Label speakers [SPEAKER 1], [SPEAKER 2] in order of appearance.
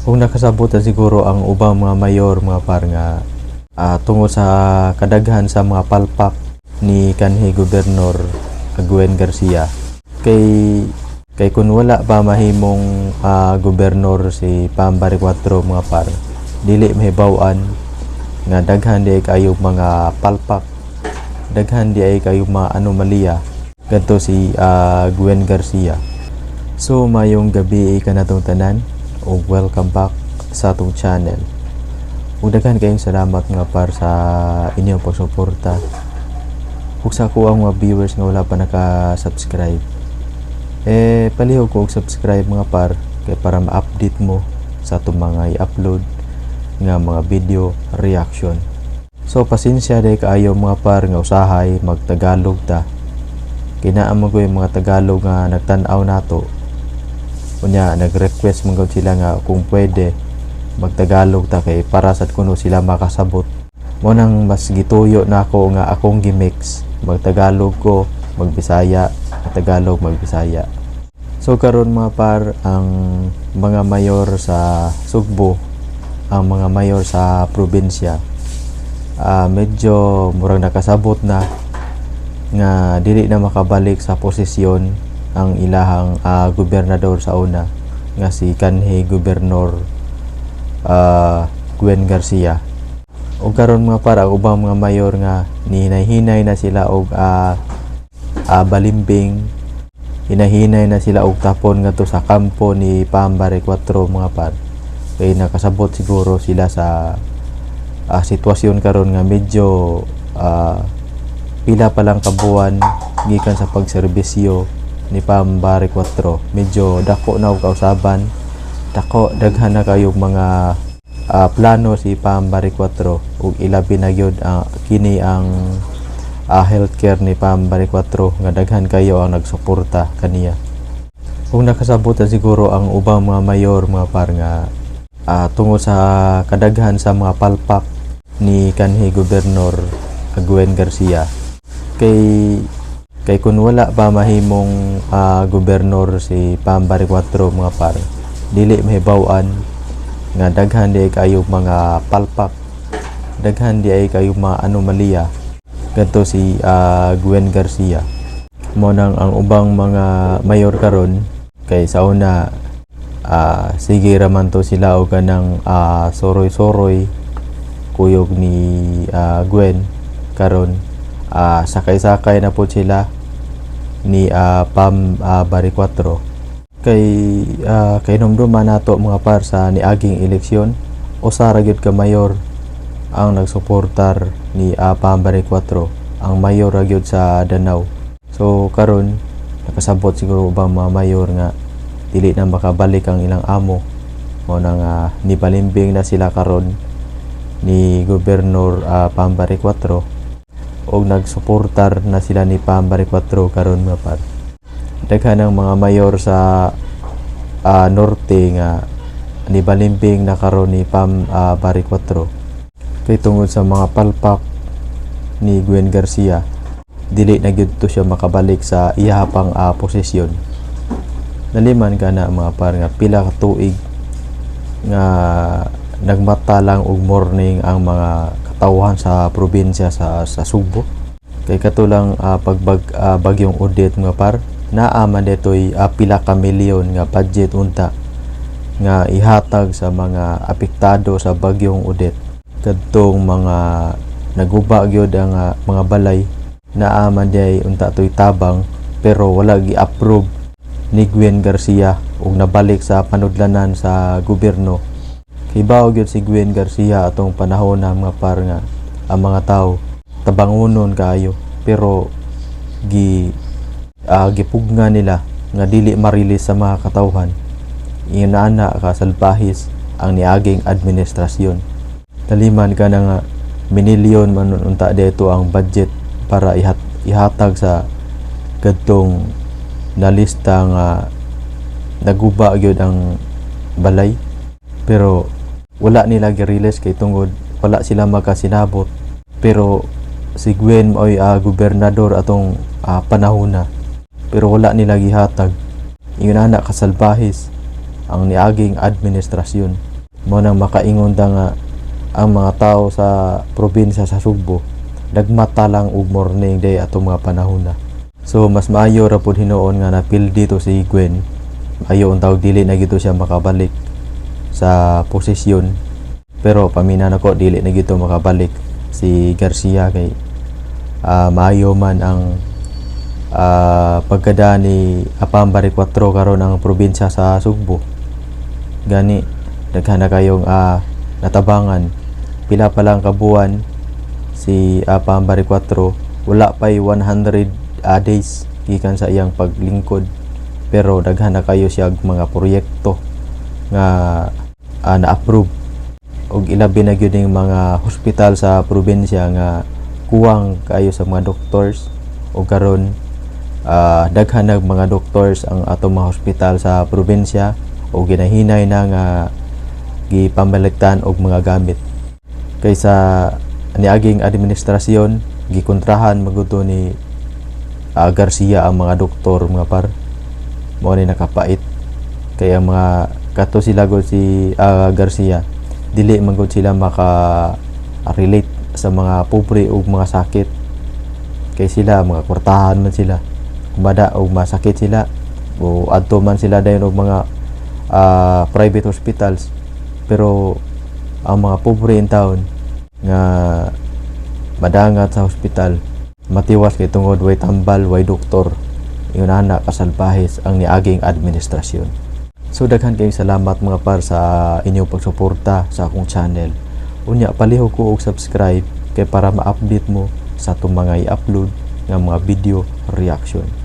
[SPEAKER 1] Kung nakasabot na siguro ang ubang mga mayor mga par nga ah, tungod sa kadaghan sa mga palpak ni kanhi gobernador Gwen Garcia. Kay kay kun wala pa mahimong ah, gobernador si Pambari 4 mga par dili mahibaw-an nga daghan di ay kayo mga palpak. Daghan di ay kayo mga anomalya. Kadto si ah, Gwen Garcia. So mayong gabi ka na tong tanan o welcome back sa atong channel. Ug daghan kayong salamat nga par sa inyong pagsuporta. Ug sa ang mga viewers nga wala pa naka-subscribe. Eh palihog ko og subscribe mga par kay para ma-update mo sa atong mga i-upload nga mga video reaction. So pasensya day kaayo mga par nga usahay magtagalog ta. Yung mga Tagalog nga nagtan-aw nato Unya, nag-request mong sila nga kung pwede magtagalog ta kay para sa kuno sila makasabot. Mo nang mas gituyo na ako nga akong gimix. Magtagalog ko, magbisaya, Tagalog, magbisaya. So karon mga par ang mga mayor sa Sugbo, ang mga mayor sa probinsya ah, medyo murang nakasabot na nga dili na makabalik sa posisyon ang ilahang ah, gobernador sa una nga si kanhi gobernador ah, Gwen Garcia. Ug karon mga para ubang mga mayor nga nihinay-hinay na sila og ah, ah, balimbing hinahinay na sila og tapon nga to sa kampo ni Pambare 4 mga par. Kay nakasabot siguro sila sa ah, sitwasyon karon nga medyo ah, pila pa lang kabuan gikan sa pagserbisyo ni Pambare 4 medyo dako na og kausaban. Dako daghan na kayo mga ah, plano si Pambare 4 ug ilabi na gyud ah, kini ang ah, healthcare ni Pambare 4 nga daghan kayo ang nagsuporta kaniya. Kung nakasabot na siguro ang ubang mga mayor mga par nga ah, tungod sa kadaghan sa mga palpak ni kanhi gobernador Gwen Garcia. Kay kay kun wala pa mahimong ah, gobernador si Pambari 4 mga par dili mahibaw-an nga daghan di ay kayo mga palpak. Daghan di ay kayo mga anomalya. Kadto si ah, Gwen Garcia. Mo nang ang ubang mga mayor karon kay sa una ah, sige raman to sila og kanang ah, soroy-soroy kuyog ni ah, Gwen karon. Ah, sakay-sakay na po sila ni ah, Pam ah, Bari 4 kay ah, kay numduman nato mga par sa niaging eleksyon usa ra gyud ka mayor ang nagsuportar ni ah, Pam Bari 4 ang mayor ra sa Danau. So karon nakasabot siguro ubang mga mayor nga dili na makabalik ang ilang amo. Mo nang uh, nipalimbing na sila karon ni Gobernador ah, Pambari 4 og nagsuportar na sila ni Pambari 4 karon mga par. Daghan ang mga mayor sa ah, norte nga ni Balimbing na karon ni Pambari 4. Kay tungod sa mga palpak ni Gwen Garcia, dili na gyud to siya makabalik sa iyahapang ah, posisyon. Naliman ka na mga par nga pila ka tuig nga nagmata lang og morning ang mga katawhan sa probinsya sa sa Subo. Kay katulang ah, pagbag ah, bagyong Odette nga par naa man detoy ah, pila ka milyon nga budget unta nga ihatag sa mga apektado sa bagyong Odette. Kadtong mga naguba gyud ang ah, mga balay naa man diay unta toy tabang pero wala gi-approve ni Gwen Garcia ug nabalik sa panudlanan sa gobyerno gyud si Gwen Garcia atong panahon na mga par nga ang mga tao tabangunon kaayo. Pero gi ah, gipugna nila nga dili marilis sa mga katawhan. Inaana ka salpahis ang niaging administrasyon. Taliman ka nga minilyon man unta dito ang budget para ihat, ihatag sa kadtong nalista nga naguba gyud ang balay. Pero wala nila gi-release kay tungod wala sila makasinabot. Pero si Gwen ay ah, gobernador atong ah, panahon na pero wala nila gihatag. Ingon ana kasalbahis ang niaging administrasyon. Mo nang makaingon da nga ang mga tao sa probinsya sa Sugbo. Nagmata lang og morning day ato mga panahon na so mas maayo ra pud hinuon nga napil dito si Gwen. Ayo ang dili na gito siya makabalik sa posisyon. Pero pamina na ko dili na gito makabalik si Garcia kay ah, maayo man ang ah, pagkada ni Apambari 4 karon ang probinsya sa Sugbo. Gani daghan na kayong ah, natabangan. Pila pa lang kabuan si Apambari 4 wala pa'y 100 ah, days gikan sa iyang paglingkod. Pero daghan na kayo siya mga proyekto nga ah, na-approve. Og ilabi na gyud ning mga hospital sa probinsya nga kuwang kayo sa mga doctors. O karon ah, daghan na mga doctors ang atong mga hospital sa probinsya. O ginahinay na nga gipamaligtan og mga gamit. Kaysa niaging administrasyon gikontrahan maguto ni ah, Garcia ang mga doktor mga par. Mo ni nakapait. Ang mga kato sila gud si ah, Garcia. Dili man gud sila maka relate sa mga pobre ug mga sakit. Kay sila mga kwartahan man sila. Kumada og masakit sila o adto man sila dayon og mga ah, private hospitals. Pero ang mga pobre in town nga madangat sa hospital matiwas kay tungod way tambal way doktor. Yun ana kasalbahes ang niaging administrasyon so daghan kayong salamat mga par sa inyong pagsuporta sa akong channel. Unya palihog ko og subscribe kay para ma-update mo sa itong mga i-upload nga mga video reaction